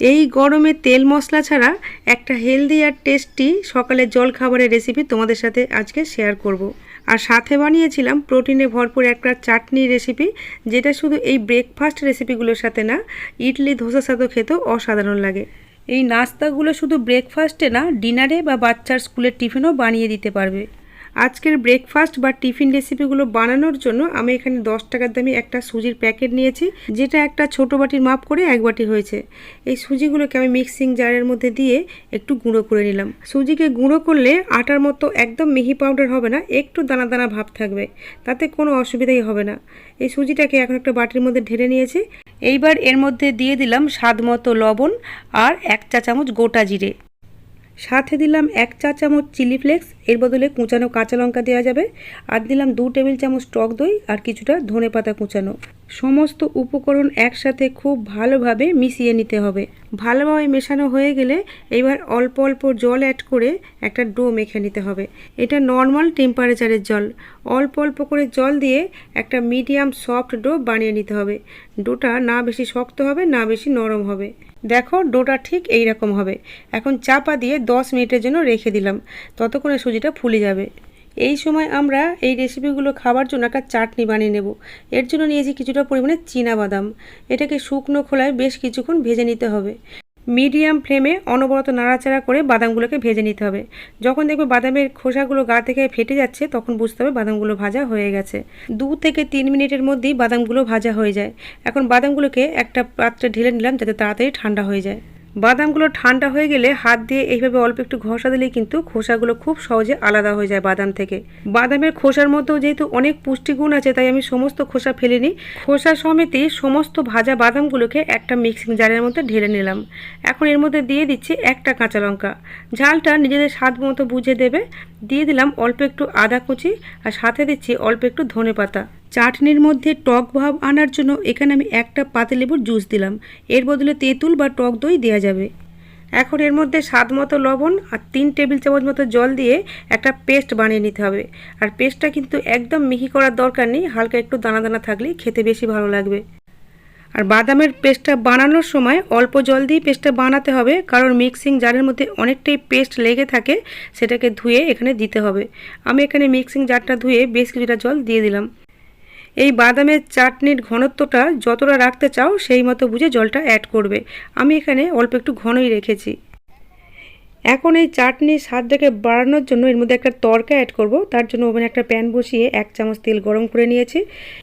এই গরমে তেল মশলা ছাড়া একটা হেলদি আর টেস্টি সকালের জল খাবারের রেসিপি তোমাদের সাথে আজকে শেয়ার করব। আর সাথে বানিয়েছিলাম প্রোটিনে ভরপুর একটা চাটনি রেসিপি যেটা শুধু এই ব্রেকফাস্ট রেসিপিগুলোর সাথে না, ইডলি ধোসার সাথেও খেতেও অসাধারণ লাগে এই নাস্তাগুলো শুধু ব্রেকফাস্টে না ডিনারে বা বাচ্চার স্কুলের টিফিনও বানিয়ে দিতে পারবে আজকের ব্রেকফাস্ট বা টিফিন রেসিপিগুলো বানানোর জন্য আমি এখানে দশ টাকার দামি একটা সুজির প্যাকেট নিয়েছি, যেটা একটা ছোট বাটির মাপ করে এক বাটি হয়েছে। এই সুজিগুলোকে আমি মিক্সিং জারের মধ্যে দিয়ে একটু গুঁড়ো করে নিলাম। সুজিকে গুঁড়ো করলে আটার মতো একদম মিহি পাউডার হবে না, একটু দানা দানা ভাব থাকবে, তাতে কোনো অসুবিধাই হবে না। এই সুজিটাকে এখন একটা বাটির মধ্যে ঢেলে নিয়েছি। এইবার এর মধ্যে দিয়ে দিলাম স্বাদ মতো লবণ আর এক চা চামচ গোটা জিরে। সাথে দিলাম এক চা চামচ চিলি ফ্লেক্স এর বদলে কুচানো কাঁচা লঙ্কা দেওয়া যাবে। আর দিলাম দু টেবিল চামচ টক দই আর কিছুটা ধনে পাতা কুচানো। সমস্ত উপকরণ একসাথে খুব ভালোভাবে মিশিয়ে নিতে হবে। ভালোভাবে মেশানো হয়ে গেলে এবার অল্প অল্প জল অ্যাড করে একটা ডো মেখে নিতে হবে। এটা নর্মাল টেম্পারেচারের জল। অল্প অল্প করে জল দিয়ে একটা মিডিয়াম সফট ডো বানিয়ে নিতে হবে। ডোটা না বেশি শক্ত হবে, না বেশি নরম হবে। দেখো ডোটা ঠিক এই রকম হবে। এখন চাপা দিয়ে দশ মিনিটের জন্য রেখে দিলাম। ততক্ষণে সুজিটা ফুলে যাবে। এই সময় আমরা এই রেসিপিগুলো খাবার জন্য একটা চাটনি বানিয়ে নেব। এর জন্য নিয়েছি কিছুটা পরিমাণে চীনা বাদাম এটাকে শুকনো খোলায় বেশ কিছুক্ষণ ভেজে নিতে হবে। মিডিয়াম ফ্লেমে অনবরত নাড়াচাড়া করে বাদামগুলোকে ভেজে নিতে হবে। যখন দেখবে বাদামের খোসাগুলো গা থেকে ফেটে যাচ্ছে, তখন বুঝতে হবে বাদামগুলো ভাজা হয়ে গেছে। দু থেকে তিন মিনিটের মধ্যেই বাদামগুলো ভাজা হয়ে যায়। এখন বাদামগুলোকে একটা পাত্রে ঢেলে নিলাম যাতে তাড়াতাড়ি ঠান্ডা হয়ে যায়। বাদামগুলো ঠান্ডা হয়ে গেলে হাত দিয়ে এইভাবে অল্প একটু ঘষা দিলেই কিন্তু খোসাগুলো খুব সহজে আলাদা হয়ে যায় বাদাম থেকে। বাদামের খোসার মধ্যেও যেহেতু অনেক পুষ্টিগুণ আছে, তাই আমি সমস্ত খোসা ফেলে নিই। খোসা সমেতই সমস্ত ভাজা বাদামগুলোকে একটা মিক্সিং জারের মধ্যে ঢেলে নিলাম। এখন এর মধ্যে দিয়ে দিচ্ছি একটা কাঁচা লঙ্কা। ঝালটা নিজেদের স্বাদ মতো বুঝে দেবে। দিয়ে দিলাম অল্প একটু আদা কুচি আর সাথে দিচ্ছি অল্প একটু ধনে পাতা। চাটনির মধ্যে টক ভাব আনার জন্য এখানে আমি একটা পাতিলেবুর জুস দিলাম। এর বদলে তেঁতুল বা টক দই দেওয়া যাবে। এখন এর মধ্যে স্বাদ মতো লবণ আর তিন টেবিল চামচ মতো জল দিয়ে একটা পেস্ট বানিয়ে নিতে হবে। আর পেস্টটা কিন্তু একদম মিহি করার দরকার নেই, হালকা একটু দানা দানা থাকলেই খেতে বেশি ভালো লাগবে। আর বাদামের পেস্টটা বানানোর সময় অল্প জল দিয়ে পেস্টটা বানাতে হবে, কারণ মিক্সিং জারের মধ্যে অনেকটাই পেস্ট লেগে থাকে, সেটাকে ধুয়ে এখানে দিতে হবে। আমি এখানে মিক্সিং জারটা ধুয়ে বেশ কিছুটা জল দিয়ে দিলাম। এই বাদামের চাটনির ঘনত্বটা যতটা রাখতে চাও, সেই মতো বুঝে জলটা অ্যাড করবে। আমি এখানে অল্প একটু ঘনই রেখেছি। এখন এই চাটনির স্বাদটাকে বাড়ানোর জন্য এর মধ্যে একটা তরকা অ্যাড করব। তার জন্য ওভেনে একটা প্যান বসিয়ে এক চামচ তেল গরম করে নিয়েছি।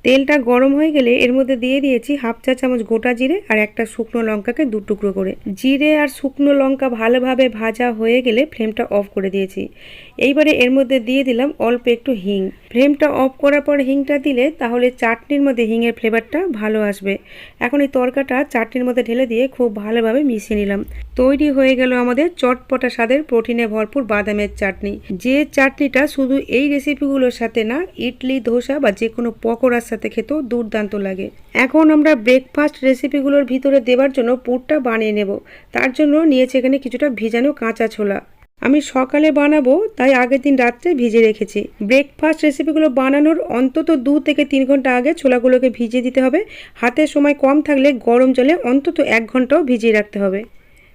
তেলটা গরম হয়ে গেলে এর মধ্যে দিয়ে দিয়েছি হাফ চা চামচ গোটা জিরে আর একটা শুকনো লঙ্কাকে দু টুকরো করে। জিরে আর শুকনো লঙ্কা ভালোভাবে ভাজা হয়ে গেলে ফ্লেমটা অফ করে দিয়েছি। এইবারে এর মধ্যে দিয়ে দিলাম অল্প একটু হিং। ফ্লেমটা অফ করার পর হিংটা দিলে তাহলে চাটনির মধ্যে হিংয়ের ফ্লেভারটা ভালো আসবে। এখন এই তরকাটা চাটনির মধ্যে ঢেলে দিয়ে খুব ভালোভাবে মিশিয়ে নিলাম। তৈরি হয়ে গেল আমাদের চটপটা স্বাদের প্রোটিনে ভরপুর বাদামের চাটনি। যে চাটনিটা শুধু এই রেসিপিগুলোর সাথে না, ইডলি, ধোসা বা যে কোনো পকোড়ার সাথে খেতেও দুর্দান্ত লাগে। এখন আমরা ব্রেকফাস্ট রেসিপিগুলোর ভিতরে দেওয়ার জন্য পুরটা বানিয়ে নেব। তার জন্য নিয়েছে এখানে কিছুটা ভিজানো কাঁচা ছোলা। আমি সকালে বানাবো, তাই আগের দিন রাত্রে ভিজে রেখেছি। ব্রেকফাস্ট রেসিপিগুলো বানানোর অন্তত দু থেকে তিন ঘণ্টা আগে ছোলাগুলোকে ভিজিয়ে দিতে হবে। হাতের সময় কম থাকলে গরম জলে অন্তত এক ঘন্টাও ভিজিয়ে রাখতে হবে।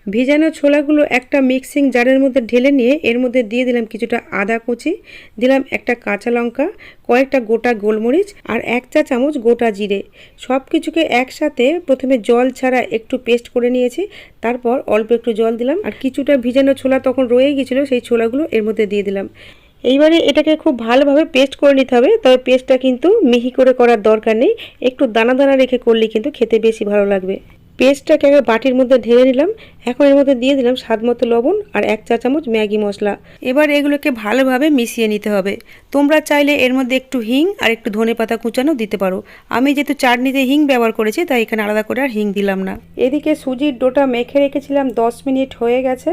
ভিজানো ছোলাগুলো একটা মিক্সিং জারের মধ্যে ঢেলে নিয়ে এর মধ্যে দিয়ে দিলাম কিছুটা আদা কুচি, দিলাম একটা কাঁচা লঙ্কা, কয়েকটা গোটা গোলমরিচ আর এক চা চামচ গোটা জিরে। সব কিছুকে একসাথে প্রথমে জল ছাড়া একটু পেস্ট করে নিয়েছি, তারপর অল্প একটু জল দিলাম আর কিছুটা ভিজানো ছোলা তখন রয়ে গিয়েছিল, সেই ছোলাগুলো এর মধ্যে দিয়ে দিলাম। এইবারে এটাকে খুব ভালোভাবে পেস্ট করে নিতে হবে, তবে পেস্টটা কিন্তু মিহি করে করার দরকার নেই, একটু দানা দানা রেখে করলে কিন্তু খেতে বেশি ভালো লাগবে। পেস্টটাকে আগে বাটির মধ্যে ঢেলে নিলাম। এখন এর মধ্যে দিয়ে দিলাম স্বাদ মতো লবণ আর এক চা চামচ ম্যাগি মশলা। এবার এগুলোকে ভালোভাবে মিশিয়ে নিতে হবে। তোমরা চাইলে এর মধ্যে একটু হিং আর একটু ধনে পাতা কুচানো দিতে পারো। আমি যেহেতু চাটনিতে হিং ব্যবহার করেছি, তাই এখানে আলাদা করে আর হিং দিলাম না। এদিকে সুজির ডোটা মেখে রেখেছিলাম, দশ মিনিট হয়ে গেছে।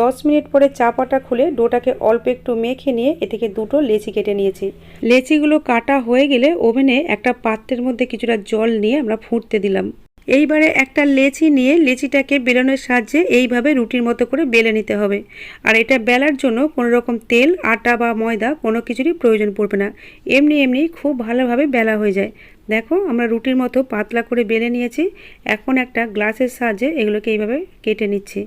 দশ মিনিট পরে চাপাটা খুলে ডোটাকে অল্প একটু মেখে নিয়ে এ থেকে দুটো লেচি কেটে নিয়েছি। লেচিগুলো কাটা হয়ে গেলে ওভেনে একটা পাত্রের মধ্যে কিছুটা জল নিয়ে আমরা ফুটতে দিলাম। এইবারে একটা লেচি নিয়ে লেচিটাকে বেলনের সাহায্যে এইভাবে রুটির মতো করে বেলে নিতে হবে। আর এটা বেলার জন্য কোনো রকম তেল, আটা বা ময়দা কোনো কিছুরই প্রয়োজন পড়বে না। এমনি এমনি খুব ভালোভাবে বেলা হয়ে যায়। দেখো, আমরা রুটির মতো পাতলা করে বেলে নিয়েছি। এখন একটা গ্লাসের সাহায্যে এগুলোকে এইভাবে কেটে নিচ্ছি।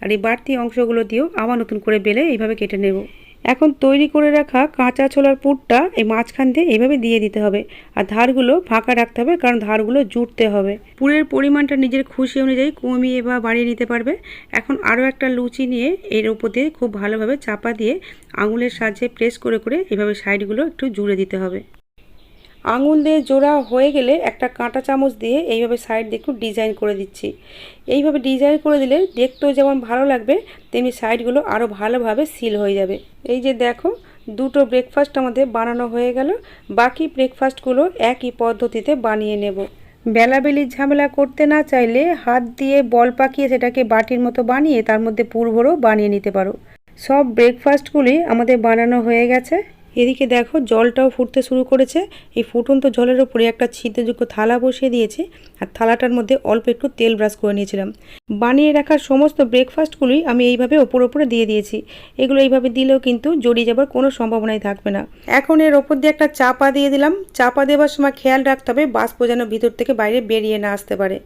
আর এই বাড়তি অংশগুলো দিয়েও আবার নতুন করে বেলে এইভাবে কেটে নেব। এখন তৈরি করে রাখা কাঁচা ছোলার পুরটা এই মাঝখান দিয়ে এভাবে দিয়ে দিতে হবে। আর ধারগুলো ফাঁকা রাখতে হবে কারণ ধারগুলো জুটতে হবে। পুরের পরিমাণটা নিজের খুশি অনুযায়ী কমিয়ে বা বাড়িয়ে নিতে পারবে। এখন আরও একটা লুচি নিয়ে এর উপর দিয়ে খুব ভালোভাবে চাপা দিয়ে আঙুলের সাহায্যে প্রেস করে করে এভাবে সাইডগুলো একটু জুড়ে দিতে হবে। আঙুল দিয়ে জোড়া হয়ে গেলে একটা কাঁটা চামচ দিয়ে এইভাবে সাইড দিয়ে একটু ডিজাইন করে দিচ্ছি। এইভাবে ডিজাইন করে দিলে দেখতেও যেমন ভালো লাগবে, তেমনি সাইডগুলো আরও ভালোভাবে সিল হয়ে যাবে। এই যে দেখো, দুটো ব্রেকফাস্ট আমাদের বানানো হয়ে গেল। বাকি ব্রেকফাস্টগুলো একই পদ্ধতিতে বানিয়ে নেব। বেলাবেলির ঝামেলা করতে না চাইলে হাত দিয়ে বল পাকিয়ে সেটাকে বাটির মতো বানিয়ে তার মধ্যে পুরভরও বানিয়ে নিতে পারো। সব ব্রেকফাস্টগুলি আমাদের বানানো হয়ে গেছে। এদিকে দেখো, জলটাও ফুটতে শুরু করেছে। এই ফুটন্ত জলের ওপরে একটা ছিদ্রযুক্ত থালা বসিয়ে দিয়েছি আর থালাটার মধ্যে অল্প একটু তেল ব্রাশ করে নিয়েছিলাম। বানিয়ে রাখার সমস্ত ব্রেকফাস্টগুলি আমি এইভাবে ওপর ওপরে দিয়ে দিয়েছি। এগুলো এইভাবে দিলেও কিন্তু জড়িয়ে যাবার কোনো সম্ভাবনাই থাকবে না। এখন এর ওপর দিয়ে একটা চাপা দিয়ে দিলাম। চাপা দেওয়ার সময় খেয়াল রাখতে হবে, বাষ্প যেন ভিতর থেকে বাইরে বেরিয়ে না আসতে পারে।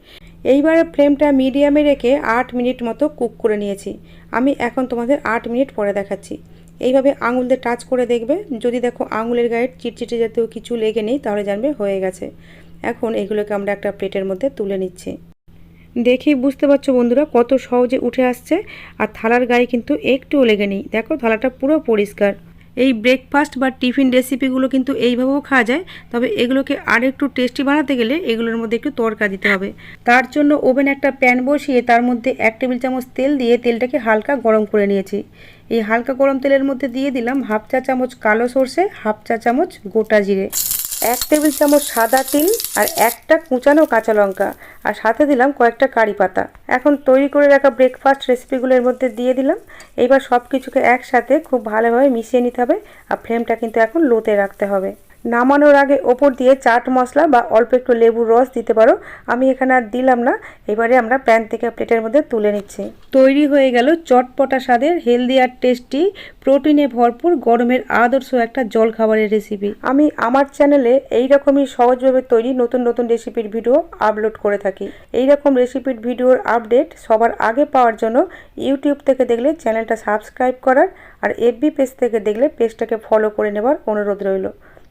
এইবারে ফ্লেমটা মিডিয়ামে রেখে আট মিনিট মতো কুক করে নিয়েছি। আমি এখন তোমাদের আট মিনিট পরে দেখাচ্ছি। এইভাবে আঙুল দিয়ে টাচ করে দেখবে। যদি দেখো আঙুলের গায়ে চিটচিটে জাতীয় কিছু লেগে নেই, তাহলে জানবে হয়ে গেছে। এখন এগুলোকে আমরা একটা প্লেটের মধ্যে তুলে নিচ্ছি। দেখেই বুঝতে পারছ বন্ধুরা কত সহজে উঠে আসছে। আর থালার গায়ে কিন্তু একটুও লেগে নেই। দেখো থালাটা পুরো পরিষ্কার। এই ব্রেকফাস্ট বা টিফিন রেসিপিগুলো কিন্তু এইভাবেও খাওয়া যায়। তবে এগুলোকে আর একটু টেস্টি বানাতে গেলে এগুলোর মধ্যে একটু তরকা দিতে হবে। তার জন্য ওভেন একটা প্যান বসিয়ে তার মধ্যে এক টেবিল চামচ তেল দিয়ে তেলটাকে হালকা গরম করে নিয়েছি। এই হালকা গরম তেলের মধ্যে দিয়ে দিলাম হাফ চা চামচ কালো সর্ষে, হাফ চা চামচ গোটা জিরে, এক টেবিল চামচ সাদা তিল আর একটা কুচানো কাঁচা লঙ্কা আর সাথে দিলাম কয়েকটা কারি পাতা। এখন তৈরি করে রাখা ব্রেকফাস্ট রেসিপিগুলোর মধ্যে দিয়ে দিলাম। এইবার সব কিছুকে একসাথে খুব ভালোভাবে মিশিয়ে নিতে হবে আর ফ্লেমটা কিন্তু এখন লোতে রাখতে হবে। নামানোর আগে ওপর দিয়ে চাট মশলা বা অল্প একটু লেবুর রস দিতে পারো। আমি এখানে আর দিলাম না। এবারে আমরা প্যান থেকে প্লেটের মধ্যে তুলে নিচ্ছি। তৈরি হয়ে গেল চটপটা স্বাদের হেলদি আর টেস্টি, প্রোটিনে ভরপুর গরমের আদর্শ একটা জল খাবারের রেসিপি আমি আমার চ্যানেলে এই রকমই সহজভাবে তৈরি নতুন নতুন রেসিপির ভিডিও আপলোড করে থাকি। এই রকম রেসিপির ভিডিওর আপডেট সবার আগে পাওয়ার জন্য ইউটিউব থেকে দেখলে চ্যানেলটা সাবস্ক্রাইব করার আর এফবি পেজ থেকে দেখলে পেজটাকে ফলো করে নেবার অনুরোধ রইল।